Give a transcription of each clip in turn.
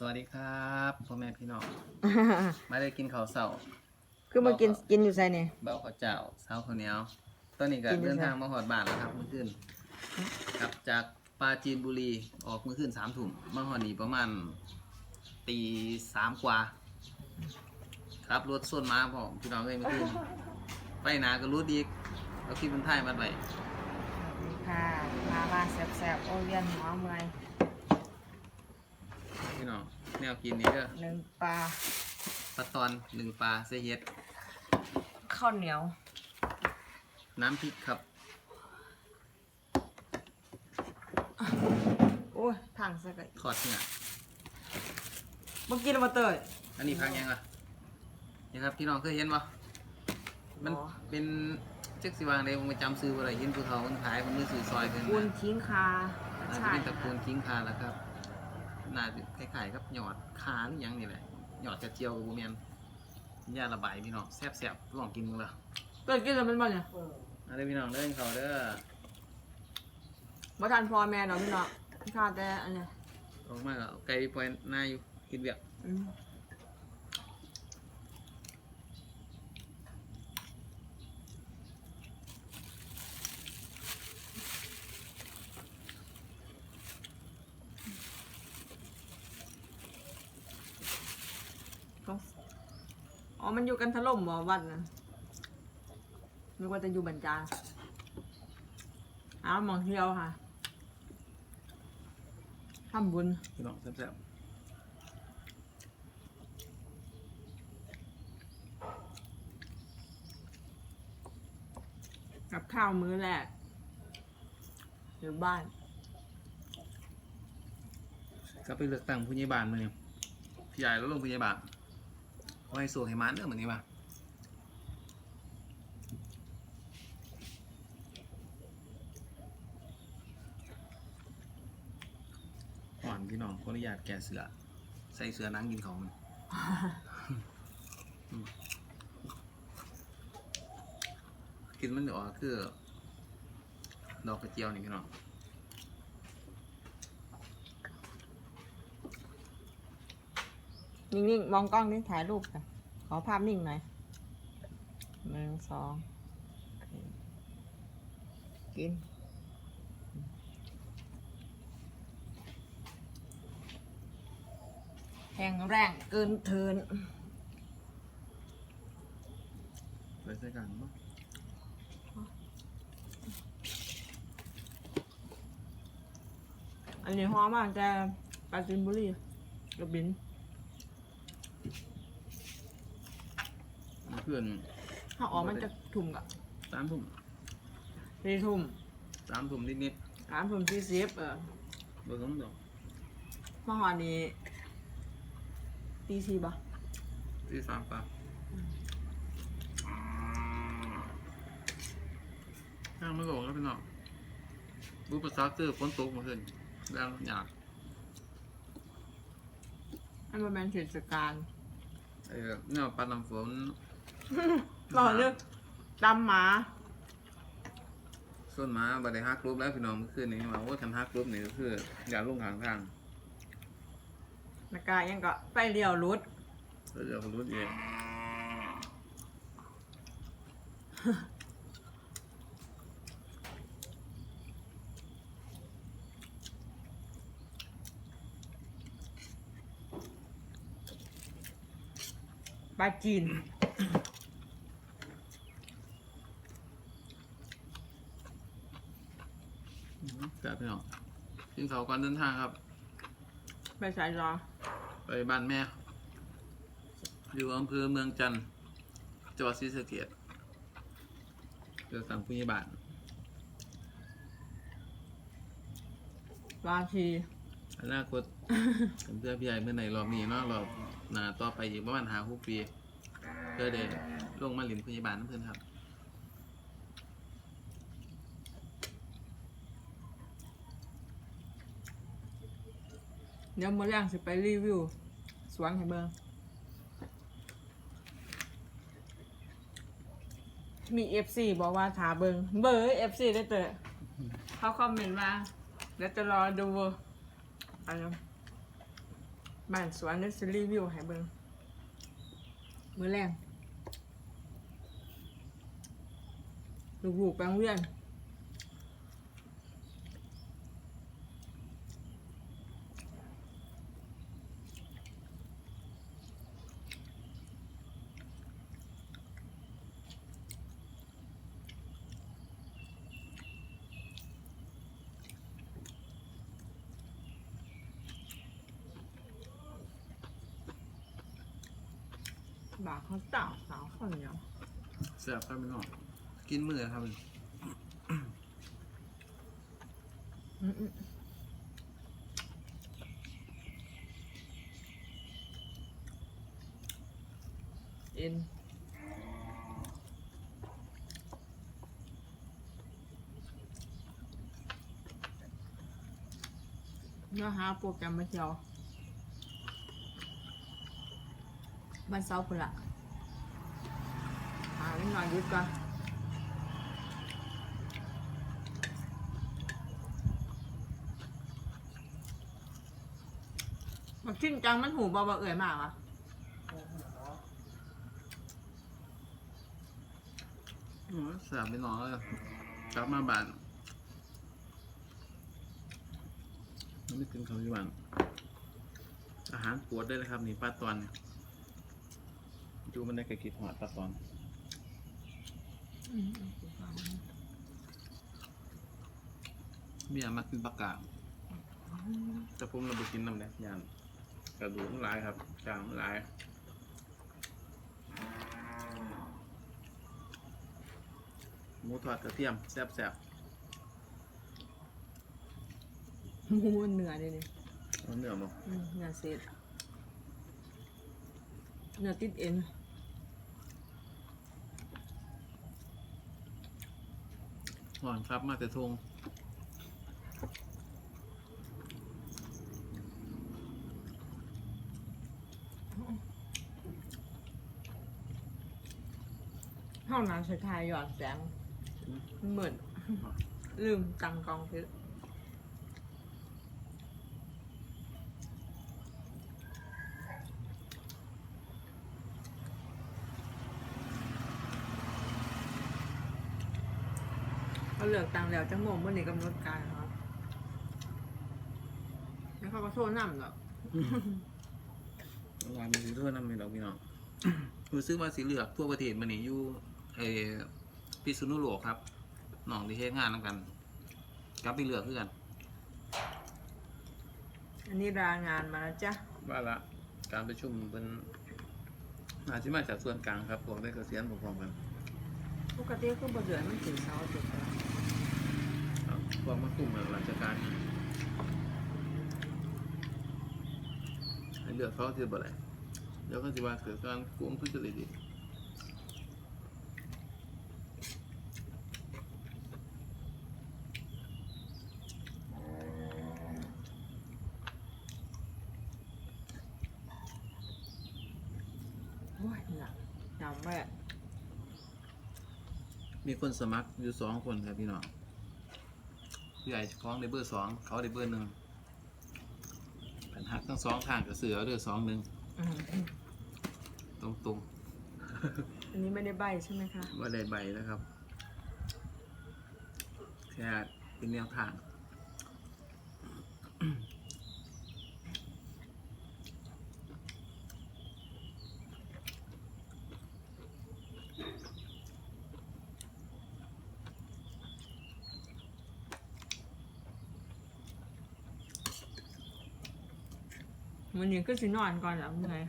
สวัสดีครับพ่อแม่พี่น้องมาได้กินข้าวเสาคือมากินกินอยู่ไสเนี่ยเบาข้าวเจ้าเช้าข้าวเหนียวตอนนี้ก็กินอยู่เดินไสทางมาหอดบ้านแล้วครับเมื่อคืนกลับจากปราจีนบุรีออกเมื่อคืนสามทุ่มมาหอดนี่ประมาณตีสามกว่า ครับรถส้นมาพอพี่น้องเลยเมื่อคืนไปหนาก็รู้ดีเอาคลิปมันถ่ายมาไว้ค่ะมามาแซ่บๆโอเลียนหัวเมื่อย พี่น้องแนวกินนี่เด้อหนึ่งปลาปลาตอนหนึ่งปลาเสยเฮ็ดข้าวเหนียว น้ำพริกครับโอ้ยทางสักไทอดเนี่ยเมื่อกี้เรามาเตยอันนี้พักยังอะนี่ครับพี่น้องเคยเห็นปะมันอ๋อเป็นเจ๊กสิวางเลยผมจำซื้ออะไรเห็นภูเขาคนขายคนมือซื้อซอยเพิ่นคูณนะทิ้งคาน่าจะใช่เป็นตระกูลคิงคาแล้วครับ น่าจะคล้ายๆกับหยอดคาหรือหยังนี่แหละหยอดกระเจียวกับบูเมียนยาระบายพี่น้องแซ่บๆลองกินมึงละเตยกินแล้วมันบ่เนี่ยเอาเด้อพี่น้องเด้อเขาเด้อบ่ทันพ่อแม่เนาะพี่เนาะข้าแต่อันเนี้ยออกมาก็เอาไก่ปล่อยหน้าอยู่กินเบียกอืมก็ อ๋อ มันอยู่กันถล่มบ่วัดนะนึกว่าจะอยู่บรรจาอ้าวหมองเที่ยวค่ะทำบุญพี่น้องแซ่บกับข้าวมื้อแรกหรือบ้าน ๆก็ไปเลือกตั้งผู้ใหญ่บ้านมาเนี่ยพี่ใหญ่แล้วลงผู้ใหญ่บ้าน ไว้สู่ให้มันเด้อเหมือนนี้ป่ะก่อนพี่น้องขออนุญาตแกะเสือ ใส่เสือหนังกินของมันอืมกินมันเดี๋ยวอะคือ ดอกกระเจียวนี่พี่น้อง นิ่งๆ มองกล้องนี่ถ่ายรูปกันขอภาพนิ่งหน่อยหนึ่งสองโอเคกินแห้งแรงเกินเทินไปใส่กันมั้งอันนี้หอมมากแต่ปราจินบุรีกับบิน พื่อนถ้าออกมันจะถุ่มกับสามทุ่มสี่ทุ่มสามทุ่มนิดสามทุ่มสี่สิบเออๆเบอร์สองดอกเมื่อวานนี้ตีสี่ปะที่สามปลาย่างไม่หลงแล้วพี่น้องบูปซาเตอร์ฝนตกมาขึ้นแล้วอยากอันมันเป็นเทศกาลเออเนี่ยปลาน้ำฝน ก็เลือกดำหมา ส่วนหมาบัดได้ฮักรูปแล้วพี่น้องเมื่อคืนนี้มาว่าทำฮักรูปนี่ก็คือ อย่าลงทางทางนากายังก็ไปเลี้ยวรุดเราจะรู้เองปลาจีน แต่พี่น้องกินเขาวก่อนเดินทางครับ ไปสายรอไปบ้านแม่ อยู่อำเภอเมืองจันทร์จังหวัดศรีสะเกษเจอสั่งผู้ใหญ่บ้านปลาชีอนาคต ผมเพื่อพี่ใหญ่เมื่อไหร่รอบนี้เนาะรอบหน้าต่อไปอีกประมาณหาหกปีเพื่อเดลงมาหลินผู้ใหญ่บ้านน้ำเพื่อนครับ เดี๋ยวมื้อแรงสิไปรีวิว สวนให้เบิ่งมี FC บอกว่าถาเบิงเบอร์ FC ได้เตอะเขาคอมเมนต์มาเดี๋ยวจะรอดูอะไรนบ้านสวนนึกซีรีวิวให้เบิ่งมื้อแรงลูกๆไปโรงเรียน บาเขาเต่าสาวคนเดียว เสียบครับพี่น้องกินมือครับอืมๆเอ็นเนื้อหาโปรแกรมมาเที่ยวบ้านเซาพุ่นละ หน่อยุดก่อนมันจริงจังมันหูเบาๆเอื่อยมากอะอืมเสียบพี่นอเลยกลับมาบ้านไม่กินข้าวที่บ้านอาหารปวดได้เลยครับ นี่ป้าตอนเนี่ยดูมันได้กระกิดหอดป้าตอน เมียมากินปลากาแต่ผมเราไปกินน้ำแดงยานกระดูกมันหลายครับจางมันหลายหมูทอดกระเทียมแซ่บหมูมันเหนือเลยนี่ๆเอาเนื้อมา อืมเนื้อเศษเนื้อติดเอ็น หอนครับมาแต่ทงเท่านั้นสุดท้ายหยอดแสงมันเหมือนลืมตังกองเพชร เขาเหลือกตังแล้วจังโมงเมื่อนี้กำหนดการครับแล้วเขาก็โทษน้ำหรอกวานมีสีทั่วน้ำมีเราพี่น้องรู้สึกว่าสีเหลือกทั่วประเทศมันนี่อยู่เออพิษณุโลกครับน้องที่เฮ็ดงานนำกันกลับไปเหลือกคือกัน อันนี้รางานมาแล้วจ้ะว่าละการประชุมเป็นอาจจะมาจากส่วนกลางครับผมได้เกษียณพร้อมๆกันปกติก็บ่เดือนมันถึงเสาร์อาทิตย์แล้วครับ พวกมาคุมราชการให้เลือกเขาที่บ่ได้เดี๋ยวก็จะว่าเกิดการโกงทุจริตอีกโอ้ยหนักจำไว้อะมีคนสมัครอยู่สองคนครับพี่น้องผู้ ใหญ่ฟ้องได้เบอร์สองเขาได้เบอร์หนึ่งปัญหักทั้งสองทางกับเสือเดือสองหนึ่งอืมตรงตรงอันนี้ไม่ได้ใบใช่ไหมคะ ๆว่าได้ใบนะครับแค่เป็นแนวทาง มันนี้ก็สินอนก่อนแล้วเมื่อย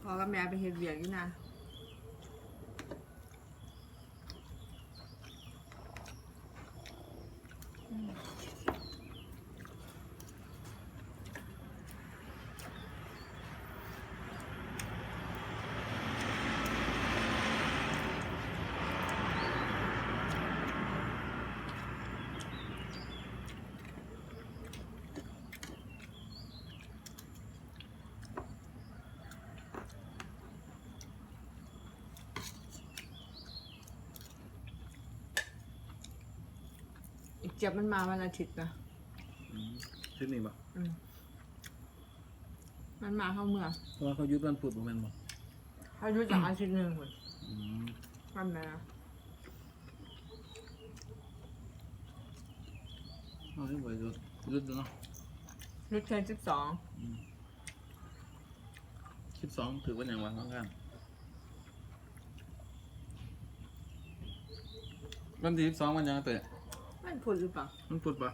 พอกับแม่ไปเฮ็ดเวียกอยู่นะ อีกเจ็บมันมาวันอาทิตย์นะอืมชุดนี้บ่อืมมันมาเข้าเมืองเพราะว่าเขายุดวันพุธบ่แม่นบ่เขาอยู่จากอาทิตย์หนึ่งคนอืมวันไหนอะเอาให้บ่ยุดยุดดูเนาะยุดเทนสิบสองสิบสองถือว่าอย่างวันข้างๆวันที่สิบสองวันยังเตะ มันพูดหรือเปล่ามันพุธปะ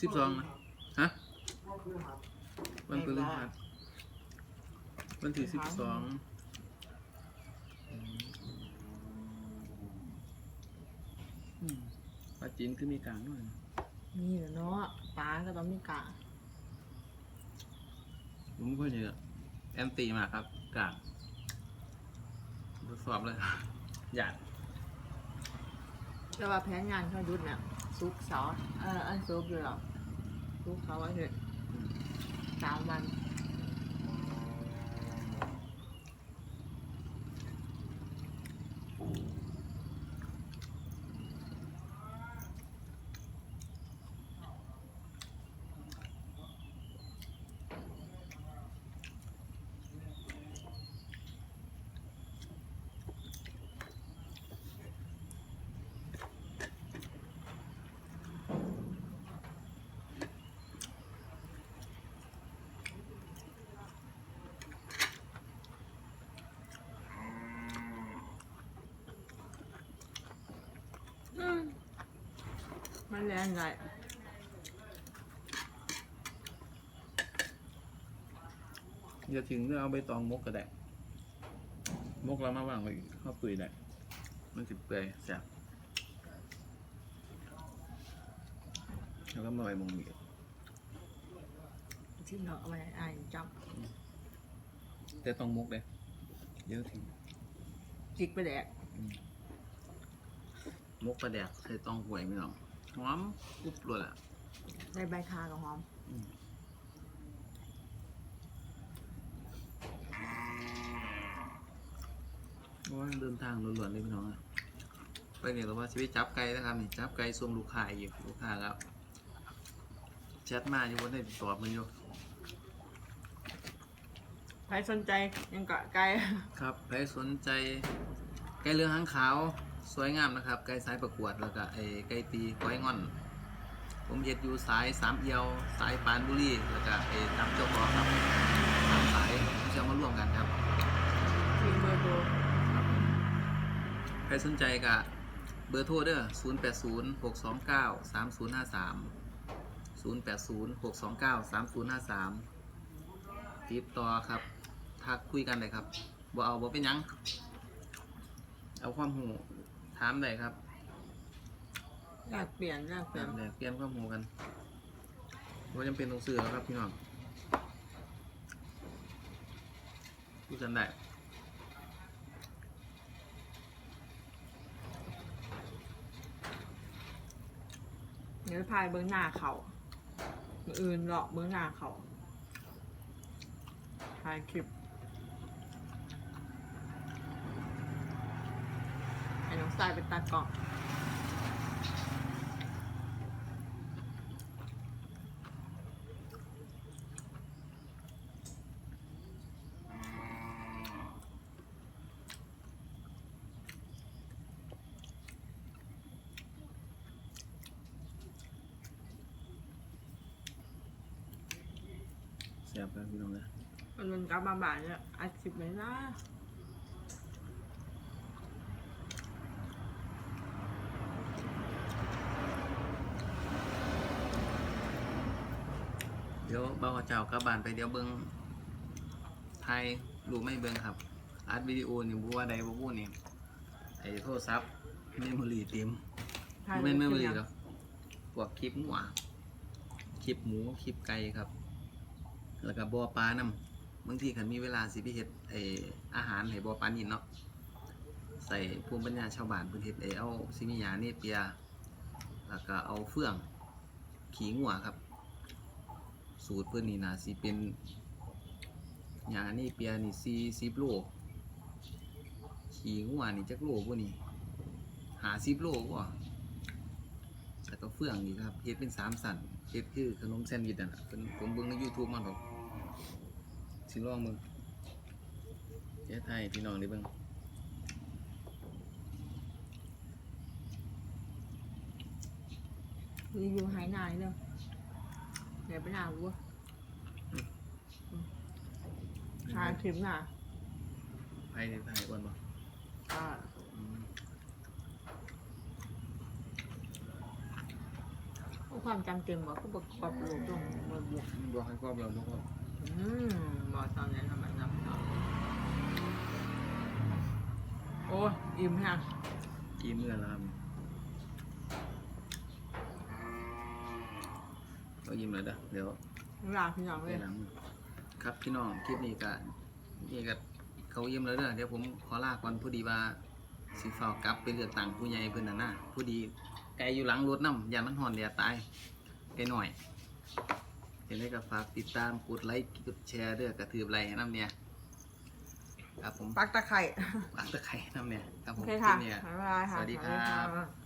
สิบสองนะฮะ วันพฤหัสวันที่สิบสองปลาจีนคือมีกลางด้วยนี่แหละเนาะปลาก็ต้องมีกาผมไม่ค่อยเยอะแอนตีมากครับกลางทดสอบเลย หยาด แต่ว่าแผนงานเขาหยุดเนี่ยซุกร์เสาร์เอออันซุกร์อยู่หรอกซุกร์เขาว่าเถอะสามวัน มมันแรงไงอย่าถึงเรื่องเอาใบตองมกก็ได้มกแล้วมาวางไว้ข้าวเปื่อยได้มันสิเปื่อยแซ่บแล้วก็มาไว้หมองมีที่เราเอาไว้อ่านจับแต่ต้องมกเลยเดี๋ยวถึงจิกไปแดก มกปลาแดกใส่ตองหวยไม่หรอกหอมกรุบเลยอะได้ใบคากับหอมโอ้ยเดินทางล้วนๆเลยพี่น้องอะไปเนี่ยแต่ว่าชีวิตจับไก่นะครับนี่จับไก่ส่งลูกค้าอยู่ลูกค้าครับแชทมาอยู่บนได้ตอบมันอยู่ใครสนใจยังกะไกลครับใครสนใจไก่เรือหางขาว สวยงามนะครับ ไก่สายประกวดแล้วก็ไอ้ไก่ตีก้อยง่อน ผมเย็ดอยู่สายสามเอียว สายปานบุรีแล้วก็ไอ้ตำเจ้าของครับสามสายที่จะมาร่วมกันครับทีมเบอร์โทรใครสนใจก็เบอร์โทรเด้อ0 8 0 6 2 9 3 0 5 3 0 8 0 6 2 9 3 0 5 3 ติดต่อครับ ทักคุยกันเลยครับบ่เอาบ่เป็นหยัง เอาความหู ถามได้ครับแลกเปลี่ยนแลกเปลี่ยนแลกเปลี่ยนความหูกันว่าจำเป็นต้องซื้อแล้วครับพี่น้องคุยกันได้เดี๋ยวพายเบื้องหน้าเขามืออื่นหรอกเบื้องหน้าเขาถ่ายคลิป ไอ้น้องสายเป็นตากล้องเสียบครับพี่น้องนะมันมันกลับมาบ่ายเนี่ยอัดคลิปไหมนะ เดี๋ยวเบาเจ้ากลับบ้านไปเดี๋ยวเบิ้งไทยรู้ไม่เบิ้งครับอัดวิดีโอนี่บัวใดบัวนี่ไอ้โทรศัพท์เมมโมรี่เต็มถ่ายไม่เมมโมคลิรี่ปครับพวกคลิปหมูอะคลิปหมูคลิปไก่ครับ แล้วก็บัวปลาน้ำบางทีขันมีเวลาสิพิเฮ็ดไออาหารให้บัวปลานินเนาะใส่ภูมิปัญญาชาวบ้านเพื้นเฮ็ดไอเอาซิมิยาเนเปียแล้วก็เอาเฟื่อง ขี้งัวครับ สูตรเพื่อนนี่นะสิเป็นยานี่เปียนี่ซีซีโลขี้งัวนี่จักโลพวกนี้หาซิบโลกว่าแล้วก็เฟื่องนี่ครับเฮ็ดเป็นสามสันเฮ็ดคือขนมแซนด์วิชนั่นน่ะเป็นผมเบิ่งใน YouTube มาดอกสิลองมึงเฮ็ดให้พี่น้องได้เบิ่งรีวิวหายหนายเลย เดี๋ยวไปหนาวัวหาคลิปหน่ะไผได้ไผอ้วนบ่อ่าอืมความจำเต็มว่าก็ประกอบรูปตรงบนบวกบ่ให้ความเราบ่ครับอืมบอกตอนนี้ทำไมนับเนาะโอ้ยอิ่มฮะกี่มื้อแล้วครับ ยิ้มแล้วเด้อเดี๋ยวลาพี่น้องเลเวยลาครับพี่น้องคลิปนี้ก็นี่ก็เขาเยี่ยมแล้วเด้อเดี๋ยวผมขอลาก่อนพอดีว่าสิฟ้าวกลับไปเลือกตั้งผู้ใหญ่เพิ่นน่ะนะพอดีไกลอยู่หลังรถน้ำยานมันหอนเดียตายไปหน่อยเห็นได้ก็ฝากติดตามกดไลค์กดแชร์เด้อกระทืบไลค์ให้น้ำเนี่ยครับผมปักตะไคร่ปักตะไคร้น้ำเนี่ยครับผโอมเคคลิค่ะปเนี่ย บ๊ายบายค่ะสวัสดีครับ วัสดีค่ะ